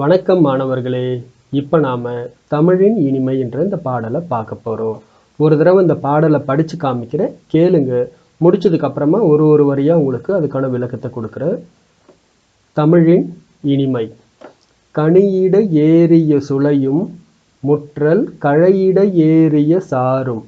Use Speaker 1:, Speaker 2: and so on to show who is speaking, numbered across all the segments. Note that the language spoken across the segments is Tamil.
Speaker 1: வணக்கம் மாணவர்களே. இப்போ நாம் தமிழின் இனிமை என்ற இந்த பாடலை பார்க்க போகிறோம் ஒரு தடவை இந்த பாடலை படித்து காமிக்கிறேன். கேளுங்க. முடிச்சதுக்கப்புறமா ஒரு ஒரு வரியாக உங்களுக்கு அதுக்கான விளக்கத்தை கொடுக்குறேன். தமிழின் இனிமை. கனியிட ஏறிய சுளையும் முற்றல் கழையிட ஏறிய சாரும்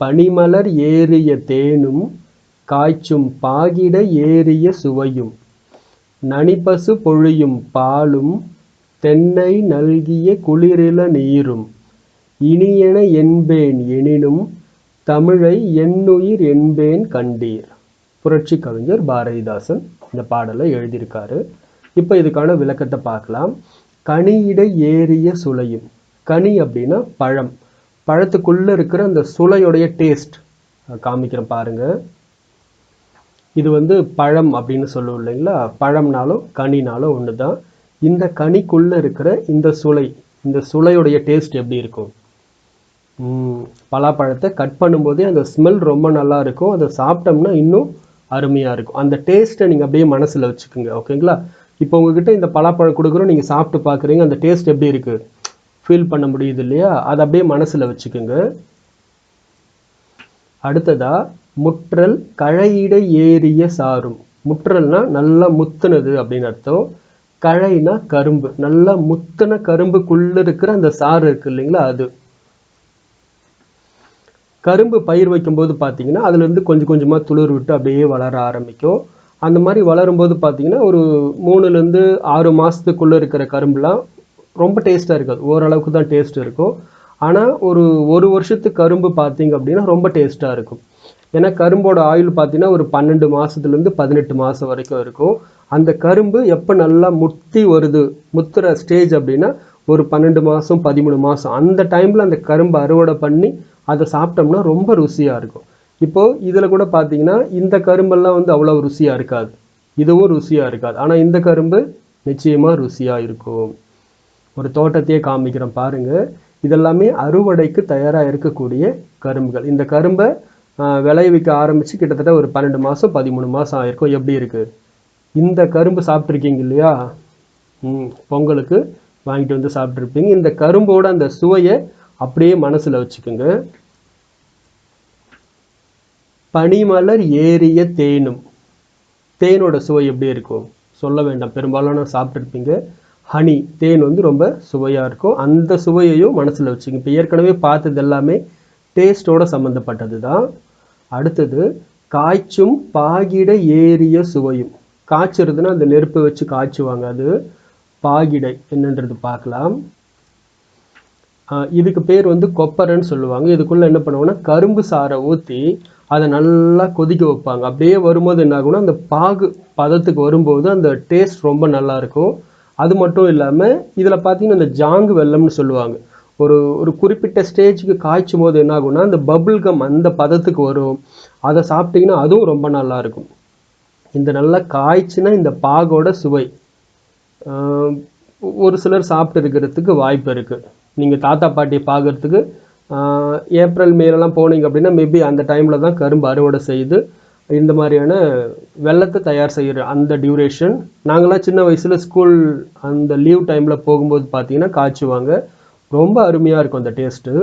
Speaker 1: பனிமலர் ஏறிய தேனும் காய்ச்சும் பாகிட ஏறிய சுவையும். நனிபசு பொழியும் பாலும் தென்னை நல்கிய குளிரில நீரும். இனியென என்பேன் எனினும் தமிழை என்னுயிர் என்பேன் கண்டீர். புரட்சி கவிஞர் பாரதிதாசன் இந்த பாடலை எழுதியிருக்காரு. இப்போ இதுக்கான விளக்கத்தை பார்க்கலாம். கனியிட ஏறிய சுளையும். கனி அப்படின்னா பழம். பழத்துக்குள்ளே இருக்கிற அந்த சுளையுடைய டேஸ்ட் காமிக்கிறேன் பாருங்கள் இது வந்து பழம் அப்படின்னு சொல்லுவோம் இல்லைங்களா? பழம்னாலும் கனினாலும் ஒன்று தான் இந்த கனிக்குள்ளே இருக்கிற இந்த சுளை இந்த சுளையுடைய டேஸ்ட் எப்படி இருக்கும்? பலாப்பழத்தை கட் பண்ணும்போதே அந்த ஸ்மெல் ரொம்ப நல்லா இருக்கும். அதை சாப்பிட்டோம்னா இன்னும் அருமையாக இருக்கும். அந்த டேஸ்ட்டை நீங்கள் அப்படியே மனசில் வச்சுக்கோங்க ஓகேங்களா? இப்போ உங்ககிட்ட இந்த பலாப்பழம் கொடுக்குறோம் நீங்கள் சாப்பிட்டு பார்க்குறீங்க அந்த டேஸ்ட் எப்படி இருக்குது ஃபீல் பண்ண முடியுது இல்லையா? அதை அப்படியே மனசில் வச்சுக்கோங்க. அடுத்ததாக முற்றல் கழையிட ஏறிய சாரும் முற்றல்னா நல்லா முத்துனது அப்படின்னு அர்த்தம். கழைனா கரும்பு. நல்லா முத்துன கரும்புக்குள்ள இருக்கிற அந்த சாறு இருக்கு இல்லைங்களா அது. கரும்பு பயிர் வைக்கும்போது பார்த்தீங்கன்னா அதுலேருந்து கொஞ்சம் கொஞ்சமாக துளிர் விட்டு அப்படியே வளர ஆரம்பிக்கும். அந்த மாதிரி வளரும்போது பார்த்தீங்கன்னா ஒரு மூணுலேருந்து ஆறு மாதத்துக்குள்ளே இருக்கிற கரும்புலாம் ரொம்ப டேஸ்ட்டாக இருக்காது. ஓரளவுக்கு தான் டேஸ்ட் இருக்கும். ஆனால் ஒரு ஒரு வருஷத்துக்கு கரும்பு பார்த்தீங்க அப்படின்னா ரொம்ப டேஸ்ட்டாக இருக்கும். ஏன்னா கரும்போட ஆயுள் பார்த்தீங்கன்னா ஒரு பன்னெண்டு மாதத்துலேருந்து பதினெட்டு மாதம் வரைக்கும் இருக்கும். அந்த கரும்பு எப்போ நல்லா முத்தி வருது முத்துற ஸ்டேஜ் அப்படின்னா ஒரு பன்னெண்டு மாதம் பதிமூணு மாதம் அந்த டைமில் அந்த கரும்பு அறுவடை பண்ணி அதை சாப்பிட்டோம்னா ரொம்ப ருசியாக இருக்கும். இப்போது இதில் கூட பார்த்தீங்கன்னா இந்த கரும்பெல்லாம் வந்து அவ்வளோ ருசியாக இருக்காது. இதுவும் ருசியாக இருக்காது. ஆனால் இந்த கரும்பு நிச்சயமாக ருசியாக இருக்கும். ஒரு தோட்டத்தையே காமிக்கிறேன் பாருங்கள் இதெல்லாமே அறுவடைக்கு தயாராக இருக்கக்கூடிய கரும்புகள். இந்த கரும்பை விளைவிக்க ஆரம்பித்து கிட்டத்தட்ட ஒரு பன்னெண்டு மாதம் பதிமூணு மாதம் ஆயிருக்கும். எப்படி இருக்குது இந்த கரும்பு சாப்பிட்ருக்கீங்க இல்லையா? ம் பொங்கலுக்கு வாங்கிட்டு வந்து சாப்பிட்ருப்பீங்க இந்த கரும்போட அந்த சுவையை அப்படியே மனசில் வச்சுக்கோங்க. பனிமலர் ஏறிய தேனும். தேனோட சுவை எப்படி இருக்கும்? சொல்ல வேண்டாம். பெரும்பாலான சாப்பிட்ருப்பீங்க ஹனி தேன் வந்து ரொம்ப சுவையாக இருக்கும். அந்த சுவையையும் மனசில் வச்சுங்க இப்போ ஏற்கனவே பார்த்தது எல்லாமே டேஸ்ட்டோட சம்மந்தப்பட்டது தான் அடுத்தது காய்ச்சும் பாகிட ஏறிய சுவையும். காய்ச்சுறதுன்னா அந்த நெருப்பை வச்சு காய்ச்சுவாங்க. அது பாகிடை என்னன்றது பார்க்கலாம். இதுக்கு பேர் வந்து கொப்பரைன்னு சொல்லுவாங்க. இதுக்குள்ள என்ன பண்ணுவாங்கன்னா கரும்பு சாறை ஊற்றி அதை நல்லா கொதிக்க வைப்பாங்க. அப்படியே வரும்போது என்ன ஆகும்னா அந்த பாகு பதத்துக்கு வரும்போது அந்த டேஸ்ட் ரொம்ப நல்லா இருக்கும். அது மட்டும் இல்லாமல் இதில் பார்த்தீங்கன்னா இந்த ஜாங்கு வெல்லம்னு சொல்லுவாங்க. ஒரு ஒரு குறிப்பிட்ட ஸ்டேஜுக்கு காய்ச்சும் போது என்ன ஆகும்னா அந்த பபுள் கம் அந்த பதத்துக்கு வரும். அதை சாப்பிட்டீங்கன்னா அதுவும் ரொம்ப நல்லா இருக்கும். இந்த நல்லா காய்ச்சினா இந்த பாகோட சுவை ஒரு சிலர் சாப்பிட்டு இருக்கிறதுக்கு வாய்ப்பு இருக்குது நீங்கள் தாத்தா பாட்டியை பார்க்குறதுக்கு ஏப்ரல் மேலெல்லாம் போனீங்க அப்படின்னா மேபி அந்த டைமில் தான் கரும்பு அறுவடை செய்து இந்த மாதிரியான வெள்ளத்தை தயார் செய்கிற அந்த டியூரேஷன் நாங்களாம் சின்ன வயசில் ஸ்கூல் அந்த லீவ் டைமில் போகும்போது பார்த்தீங்கன்னா காய்ச்சுவாங்க. ரொம்ப அருமையாக இருக்கும் அந்த டேஸ்ட்டு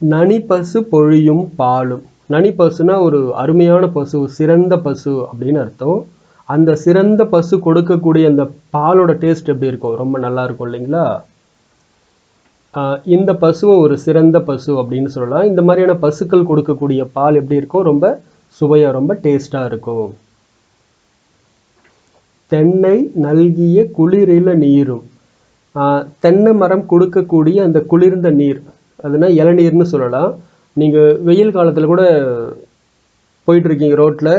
Speaker 1: நனி பசு பொழியும் பாலும். நனி பசுனா ஒரு அருமையான பசு சிறந்த பசு அப்படின்னு அர்த்தம். அந்த சிறந்த பசு கொடுக்கக்கூடிய அந்த பாலோட டேஸ்ட் எப்படி இருக்கும்? ரொம்ப நல்லா இருக்கும் இல்லைங்களா? இந்த பசுவை ஒரு சிறந்த பசு அப்படின்னு சொல்லலாம். இந்த மாதிரியான பசுக்கள் கொடுக்கக்கூடிய பால் எப்படி இருக்கும்? ரொம்ப சுவையாக ரொம்ப டேஸ்டாக இருக்கும். தென்னை நல்கிய குளிரில நீரும். தென்னை மரம் கொடுக்கக்கூடிய அந்த குளிர்ந்த நீர் அதுனா இளநீர்னு சொல்லலாம். நீங்கள் வெயில் காலத்தில் கூட போயிட்டுருக்கீங்க ரோட்டில்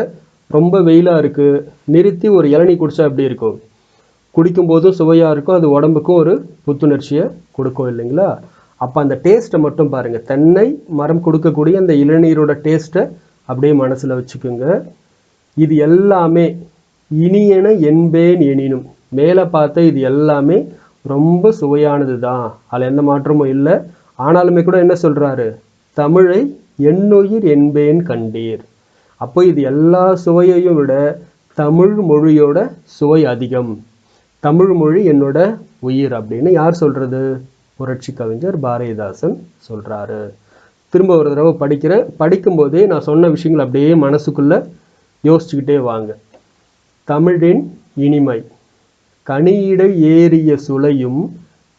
Speaker 1: ரொம்ப வெயிலாக இருக்குது நிறுத்தி ஒரு இளநீ குடித்தா அப்படி இருக்கும்? குடிக்கும்போதும் சுவையாக இருக்கும் அது உடம்புக்கும் ஒரு புத்துணர்ச்சியை கொடுக்கும் இல்லைங்களா? அப்போ அந்த டேஸ்ட்டை மட்டும் பாருங்கள் தென்னை மரம் கொடுக்கக்கூடிய அந்த இளநீரோட டேஸ்ட்டை அப்படியே மனசில் வச்சுக்கோங்க. இது எல்லாமே இனியன என்பேன் எனினும். மேலே பார்த்த இது எல்லாமே ரொம்ப சுவையானது தான் அதில் எந்த மாற்றமும் இல்லை. ஆனாலுமே கூட என்ன சொல்கிறாரு தமிழை என்னுயிர் என்பேன் கண்டீர். அப்போ இது எல்லா சுவையையும் விட தமிழ் மொழியோட சுவை அதிகம். தமிழ் மொழி என்னோட உயிர் அப்படின்னு யார் சொல்கிறது புரட்சி கவிஞர் பாரதிதாசன் சொல்கிறாரு திரும்ப ஒரு தடவை படிக்கிறேன். படிக்கும்போதே நான் சொன்ன விஷயங்கள் அப்படியே மனசுக்குள்ளே யோசிச்சுக்கிட்டே வாங்க. தமிழின் இனிமை. கனியிடை ஏறிய சுளையும்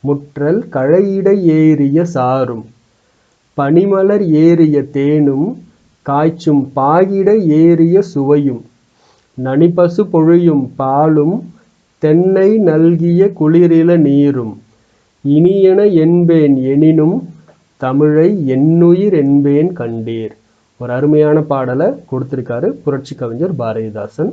Speaker 1: முற்றல் கழையிடை ஏறிய சாரும். பனிமலர் ஏறிய தேனும் காய்ச்சும் பாயிட ஏறிய சுவையும். நனிபசு பொழியும் பாலும் தென்னை நல்கிய குளிரில நீரும். இனியன என்பேன் எனினும் தமிழை என்னுயிர் என்பேன் கண்டீர். ஒரு அருமையான பாடலை கொடுத்துருக்காரு புரட்சி கவிஞர் பாரதிதாசன்.